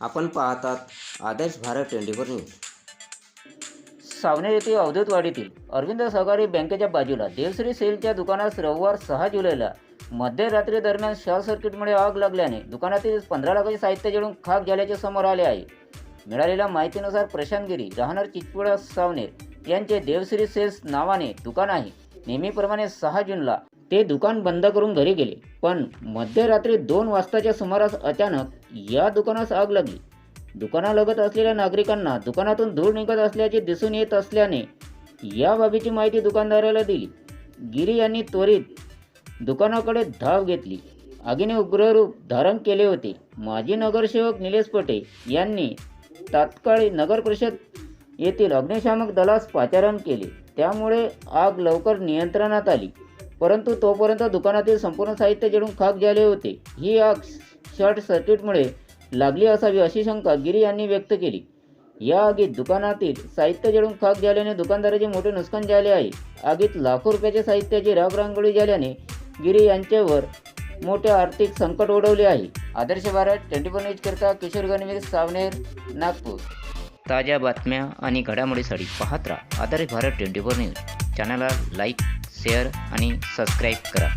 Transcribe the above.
आपण पाहतात Adarsh Bharat twenty four news. Saoner येथे अवधूतवाडीतील अरविंद सहकारी बँकेच्या बाजूला देवश्री सेलच्या दुकानास रविवार सहा जुलैला मध्यरात्री दरम्यान शॉर्ट सर्किटमुळे आग लागल्याने दुकानातील पंधरा लाखाचे साहित्य जळून खाक झाल्याचे समोर आले आहे. मिळालेल्या माहितीनुसार प्रशांत गिरी राहणार चिचपुडा सावनेर यांचे देवश्री सेल्स नावाने दुकान आहे. नेहमीप्रमाणे सहा जूनला ते दुकान बंद करून घरी गेले. पण मध्यरात्री दोन वाजताच्या सुमारास अचानक या दुकानास आग लागली. दुकानालगत असलेल्या नागरिकांना दुकानातून धूळ निघत असल्याचे दिसून येत असल्याने या बाबीची माहिती दुकानदाराला दिली. गिरी यांनी त्वरित दुकानाकडे धाव घेतली. आगीने उग्ररूप धारण केले होते. माजी नगरसेवक निलेश पटे यांनी तात्काळ नगर परिषद येथील अग्निशामक दलास पाचारण केले. त्यामुळे आग लवकर नियंत्रणात आली. परंतु तोपर्यंत दुकानातील संपूर्ण साहित्य जळून खाक झाले होते. ही आग शॉर्ट सर्किटमुळे लागली असावी अशी शंका गिरी यांनी व्यक्त केली. या आगीत दुकानातील साहित्य जळून खाक झाल्याने दुकानदाराचे मोठे नुकसान झाले आहे. आगीत लाखो रुपयाच्या साहित्याची राखरांगोळी झाल्याने गिरी यांच्यावर मोठे आर्थिक संकट ओढवले आहे. आदर्श भारत ट्वेंटी फोर न्यूजकरता किशोर गणवीर सावनेर नागपूर. ताज्या बातम्या आणि घडामोडीसाठी पाहत राहा Adarsh Bharat twenty four news. चॅनलला लाईक शेअर आणि सबस्क्राईब करा.